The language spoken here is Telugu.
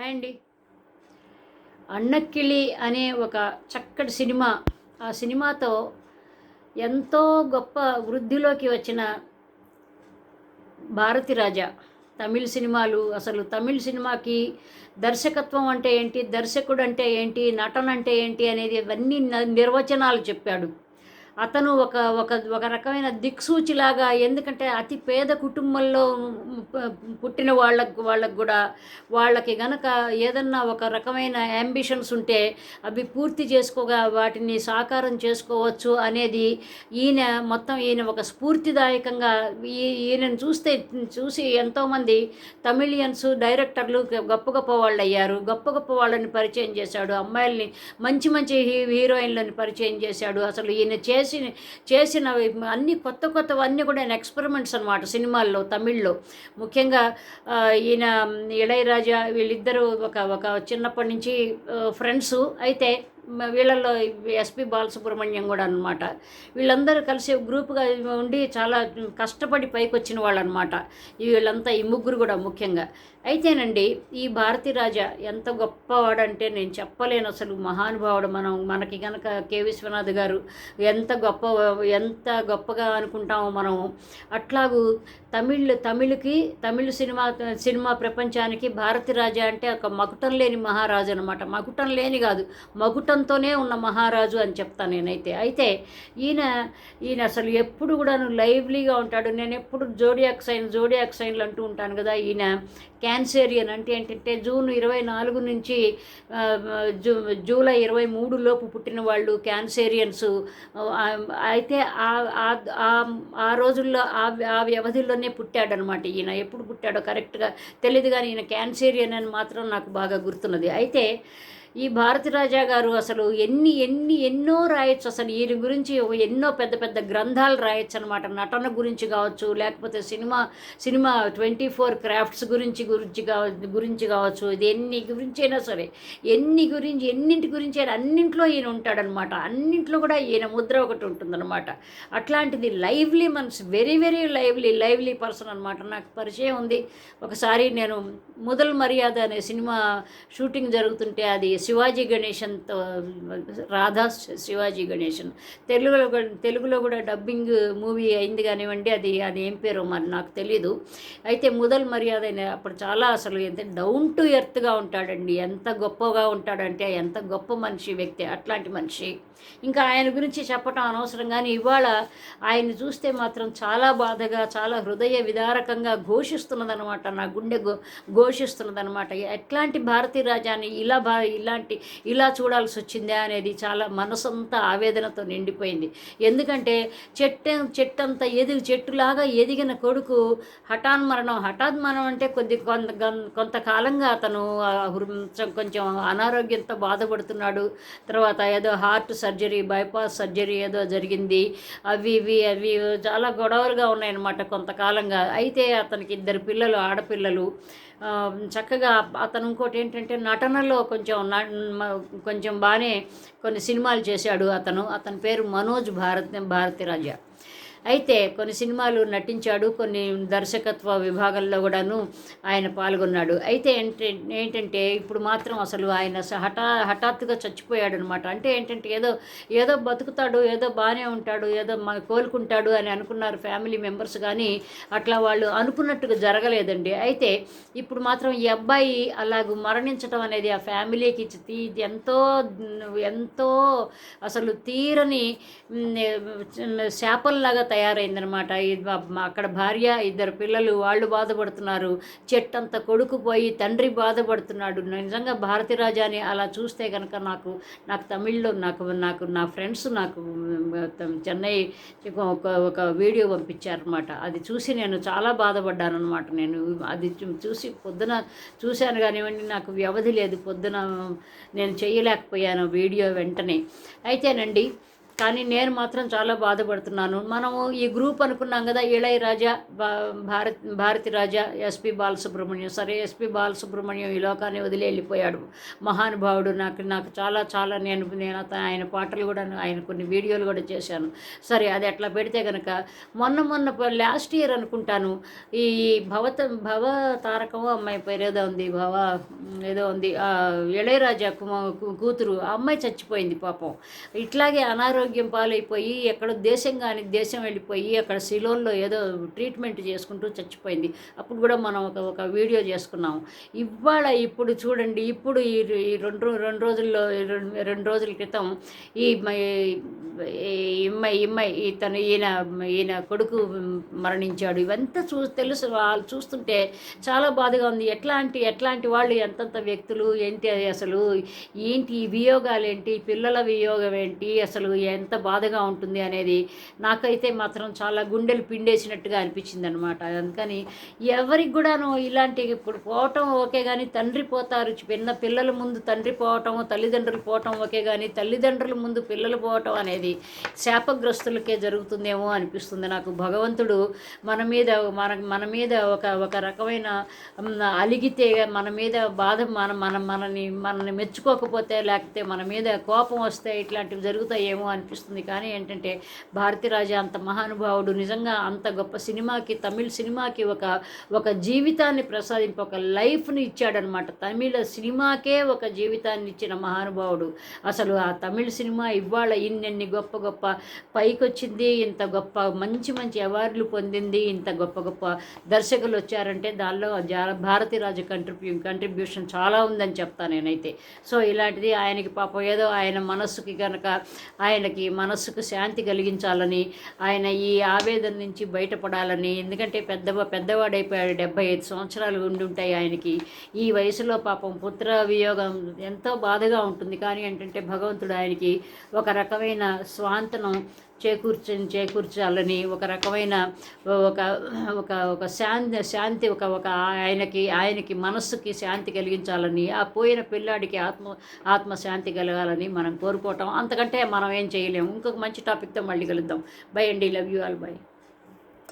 హాయ్ అండి అన్నక్కిళి అనే ఒక చక్కటి సినిమా. ఆ సినిమాతో ఎంతో గొప్ప వృద్ధిలోకి వచ్చిన భారతి రాజా. తమిళ సినిమాలు అసలు తమిళ సినిమాకి దర్శకత్వం అంటే ఏంటి దర్శకుడు అంటే ఏంటి నటన అంటే ఏంటి అనేది ఇవన్నీ న- నిర్వచనాలు చెప్పాడు. అతను ఒక ఒక ఒక రకమైన దిక్సూచిలాగా ఎందుకంటే అతి పేద కుటుంబంలో పుట్టిన వాళ్ళకు వాళ్ళకు కూడా వాళ్ళకి గనక ఏదన్నా ఒక రకమైన అంబిషన్స్ ఉంటే అవి పూర్తి చేసుకోగా వాటిని సాకారం చేసుకోవచ్చు అనేది ఈయన మొత్తం ఈయన ఒక స్ఫూర్తిదాయకంగా ఈ ఈయనను చూస్తే చూసి ఎంతోమంది తమిళియన్స్ డైరెక్టర్లు గొప్ప గొప్ప వాళ్ళు అయ్యారు గొప్ప గొప్ప వాళ్ళని పరిచయం చేశాడు. అమ్మాయిల్ని మంచి మంచి హీ- హీరోయిన్లను పరిచయం చేశాడు. అసలు ఈయన చేసి చేసినవి అన్ని కొత్త కొత్తవన్నీ కూడా ఆయన ఎక్స్పెరిమెంట్స్ అనమాట సినిమాల్లో తమిళ్ళో. ముఖ్యంగా ఆ, ఈయన ఇళయరాజా వీళ్ళిద్దరూ ఒక ఒక చిన్నప్పటి నుంచి ఫ్రెండ్స్. అయితే వీళ్ళల్లో ఎస్పి బాలసుబ్రహ్మణ్యం కూడా అనమాట వీళ్ళందరూ కలిసి గ్రూప్గా ఉండి చాలా కష్టపడి పైకి వచ్చిన వాళ్ళు అనమాట వీళ్ళంతా ఈ ముగ్గురు కూడా ముఖ్యంగా. అయితేనండి ఈ భారతీ రాజా ఎంత గొప్పవాడంటే నేను చెప్పలేను అసలు మహానుభావుడు మనం మనకి కనుక కె. విశ్వనాథ్ గారు ఎంత గొప్ప ఎంత గొప్పగా అనుకుంటామో మనం. అట్లాగూ తమిళ్ తమిళకి తమిళ సినిమా సినిమా ప్రపంచానికి భారతీ రాజా అంటే ఒక మకుటం లేని మహారాజు అనమాట మకుటం లేని కాదు మకుటంతోనే ఉన్న మహారాజు అని చెప్తాను నేనైతే. అయితే ఈయన ఈయన అసలు ఎప్పుడు కూడాను లైవ్లీగా ఉంటాడు. నేను ఎప్పుడు జోడియాక్ సైన్ జోడియాక్ సైన్లు అంటూ ఉంటాను కదా ఈయన క్యాన్సేరియన్ అంటే ఏంటంటే జూన్ ఇరవై నాలుగు నుంచి జూ జూలై ఇరవై మూడు లోపు పుట్టిన వాళ్ళు క్యాన్సేరియన్స్. అయితే ఆ- రోజుల్లో ఆ వ్యవధిలోనే పుట్టాడనమాట ఈయన. ఎప్పుడు పుట్టాడో కరెక్ట్గా తెలియదు కానీ ఈయన క్యాన్సేరియన్ అని మాత్రం నాకు బాగా గుర్తున్నది. అయితే ఈ భారతి రాజా గారు అసలు ఎన్ని ఎన్ని ఎన్నో రాయొచ్చు. అసలు ఈయన గురించి ఎన్నో పెద్ద పెద్ద గ్రంథాలు రాయొచ్చు అనమాట నటన గురించి కావచ్చు లేకపోతే cinema cinema twenty four crafts గురించి గురించి కావ గురించి కావచ్చు ఇది ఎన్ని గురించి అయినా సరే ఎన్ని గురించి ఎన్నింటి గురించి అయినా అన్నింట్లో ఈయన ఉంటాడనమాట అన్నింట్లో కూడా ఈయన ముద్ర ఒకటి ఉంటుందన్నమాట. అట్లాంటిది lively మన్స్ very very lively lively person అనమాట నాకు పరిచయం ఉంది. ఒకసారి నేను మొదల్ మర్యాద అనే సినిమా షూటింగ్ జరుగుతుంటే అది శివాజీ గణేశన్తో రాధా శివాజీ గణేశన్ తెలుగులో తెలుగులో కూడా డబ్బింగ్ మూవీ అయింది కానివ్వండి అది అది ఏం పేరో మరి నాకు తెలీదు. అయితే ముదల్ మర్యాద అప్పుడు చాలా అసలు ఎంత డౌన్ టు ఎర్త్గా ఉంటాడండి. ఎంత గొప్పగా ఉంటాడంటే ఎంత గొప్ప మనిషి వ్యక్తి అట్లాంటి మనిషి. ఇంకా ఆయన గురించి చెప్పటం అనవసరం కానీ ఇవాళ ఆయన్ని చూస్తే మాత్రం చాలా బాధగా చాలా హృదయ విదారకంగా ఘోషిస్తున్నదనమాట నా గుండె ఘోషిస్తున్నదనమాట ఎట్లాంటి భారతీ రాజాని ఇలా బా ఇలాంటి ఇలా చూడాల్సి వచ్చిందా అనేది చాలా మనసంతా ఆవేదనతో నిండిపోయింది. ఎందుకంటే చెట్టు చెట్టంత ఎదిగి చెట్టులాగా ఎదిగిన కొడుకు హఠాన్ మరణం హఠాత్ మరణం అంటే కొద్ది కొంత కొంతకాలంగా అతను కొంచెం అనారోగ్యంతో బాధపడుతున్నాడు. తర్వాత ఏదో హార్ట్ సర్జరీ బైపాస్ సర్జరీ ఏదో జరిగింది. అవి ఇవి అవి చాలా గొడవలుగా ఉన్నాయన్నమాట కొంతకాలంగా. అయితే అతనికి ఇద్దరు పిల్లలు ఆడపిల్లలు. చక్కగా అతను ఇంకోటి ఏంటంటే నటనలో కొంచెం కొంచెం బాగానే కొన్ని సినిమాలు చేశాడు అతను. అతని పేరు మనోజ్ భారత్ భారతిరాజ అయితే కొన్ని సినిమాలు నటించాడు కొన్ని దర్శకత్వ విభాగంలో కూడాను ఆయన పాల్గొన్నాడు. అయితే ఏంటంటే ఏంటంటే ఇప్పుడు మాత్రం అసలు ఆయన స- హఠా హఠాత్తుగా చచ్చిపోయాడు అనమాట అంటే ఏంటంటే ఏదో ఏదో బతుకుతాడు ఏదో బాగానే ఉంటాడు ఏదో కోలుకుంటాడు అని అనుకున్నారు ఫ్యామిలీ మెంబర్స్ కానీ అట్లా వాళ్ళు అనుకున్నట్టుగా జరగలేదండి. అయితే ఇప్పుడు మాత్రం ఈ అబ్బాయి అలాగ మరణించడం అనేది ఆ ఫ్యామిలీకి తీ- ఎంతో ఎంతో అసలు తీరని శాపంలాగా తయారైందనమాట. ఇది అక్కడ భార్య ఇద్దరు పిల్లలు వాళ్ళు బాధపడుతున్నారు. చెట్టంత కొడుకు పోయి తండ్రి బాధపడుతున్నాడు. నిజంగా భారతి రాజాని అలా చూస్తే కనుక నాకు నాకు తమిళ్ళో నాకు నాకు నా ఫ్రెండ్స్ నాకు చెన్నై ఒక ఒక వీడియో పంపించారనమాట. అది చూసి నేను చాలా బాధపడ్డాను అనమాట నేను అది చూసి పొద్దున చూశాను కానివ్వండి నాకు వ్యవధి లేదు. పొద్దున నేను చేయలేకపోయాను వీడియో వెంటనే. అయితేనండి కానీ నేను మాత్రం చాలా బాధపడుతున్నాను. మనము ఈ గ్రూప్ అనుకున్నాం కదా ఇళయ రాజా భారత్ భారతి రాజా ఎస్పి బాలసుబ్రహ్మణ్యం. సరే ఎస్పి బాలసుబ్రహ్మణ్యం ఈ లోకాన్ని వదిలి వెళ్ళిపోయాడు. మహానుభావుడు నాకు నాకు చాలా చాలా నేను నేను ఆయన పాటలు కూడా ఆయన కొన్ని వీడియోలు కూడా చేశాను. సరే అది అట్లా పెడితే కనుక మొన్న మొన్న లాస్ట్ ఇయర్ అనుకుంటాను ఈ భవత భవ తారకం అమ్మాయి పేరు ఏదో ఉంది భవ ఏదో ఉంది ఇళయరాజా కుమ కూతురు ఆ అమ్మాయి చచ్చిపోయింది పాపం. ఇట్లాగే అనారోగ్యం పాలైపోయి ఎక్కడ దేశం కానీ దేశం వెళ్ళిపోయి అక్కడ సిలోన్లో ఏదో ట్రీట్మెంట్ చేసుకుంటూ చచ్చిపోయింది. అప్పుడు కూడా మనం ఒక ఒక వీడియో చేసుకున్నాము. ఇవాళ ఇప్పుడు చూడండి ఇప్పుడు ఈ ఈ రెండు రెండు రోజుల్లో రెండు రెండు రోజుల క్రితం ఈ ఇమ్మాయి ఇమ్మాయి ఇతను ఈయన ఈయన కొడుకు మరణించాడు. ఇవంతా చూ తెలుసు వాళ్ళు చూస్తుంటే చాలా బాధగా ఉంది. ఎట్లాంటి ఎట్లాంటి వాళ్ళు ఎంతంత వ్యక్తులు ఏంటి అది అసలు ఏంటి ఈ వియోగాలు ఏంటి పిల్లల వియోగం ఏంటి అసలు ఎంత బాధగా ఉంటుంది అనేది నాకైతే మాత్రం చాలా గుండెలు పిండేసినట్టుగా అనిపించింది అనమాట అందుకని ఎవరికి కూడాను ఇలాంటి ఇప్పుడు పోవటం ఓకే కానీ తండ్రి పోతారు. పిన్న పిల్లల ముందు తండ్రి పోవటం తల్లిదండ్రులు పోవటం ఓకే కానీ తల్లిదండ్రుల ముందు పిల్లలు పోవటం అనేది శాపగ్రస్తులకే జరుగుతుందేమో అనిపిస్తుంది నాకు. భగవంతుడు మన మీద మన మన మీద ఒక ఒక రకమైన అలిగితే మన మీద బాధ మన మన మనని మనల్ని మెచ్చుకోకపోతే లేకపోతే మన మీద కోపం వస్తే ఇట్లాంటివి జరుగుతాయేమో అని అనిపిస్తుంది. కానీ ఏంటంటే భారతీరాజా అంత మహానుభావుడు నిజంగా అంత గొప్ప సినిమాకి తమిళ్ సినిమాకి ఒక ఒక జీవితాన్ని ప్రసాదింప ఒక లైఫ్ని ఇచ్చాడనమాట. తమిళ సినిమాకే ఒక జీవితాన్ని ఇచ్చిన మహానుభావుడు. అసలు ఆ తమిళ సినిమా ఇవాళ ఇన్నెన్ని గొప్ప గొప్ప పైకొచ్చింది ఇంత గొప్ప మంచి మంచి అవార్డులు పొందింది ఇంత గొప్ప గొప్ప దర్శకులు వచ్చారంటే దానిలో జా- భారతీరాజు కంట్రిబ్యూ కంట్రిబ్యూషన్ చాలా ఉందని చెప్తాను నేనైతే. సో ఇలాంటిది ఆయనకి పాపం ఏదో ఆయన మనస్సుకి కనుక ఆయన ఆయనకి మనస్సుకు శాంతి కలిగించాలని ఆయన ఈ ఆవేదన నుంచి బయటపడాలని. ఎందుకంటే పెద్ద పెద్దవాడైపోయాడు డెబ్బై ఐదు సంవత్సరాలు ఉండి ఉంటాయి ఆయనకి. ఈ వయసులో పాపం పుత్ర వియోగం ఎంతో బాధగా ఉంటుంది. కానీ ఏంటంటే భగవంతుడు ఆయనకి ఒక రకమైన స్వాంతనం చేకూర్చ చేకూర్చాలని ఒక రకమైన ఒక ఒక ఒక శాంతి శాంతి ఒక ఒక ఆయనకి ఆయనకి మనస్సుకి శాంతి కలిగించాలని ఆ పోయిన పిల్లాడికి ఆత్మ ఆత్మశాంతి కలగాలని మనం కోరుకోవటం. అంతకంటే మనం ఏం చేయలేము. ఇంకొక మంచి టాపిక్తో మళ్ళీ కలుద్దాం. బై అండి. Love you all by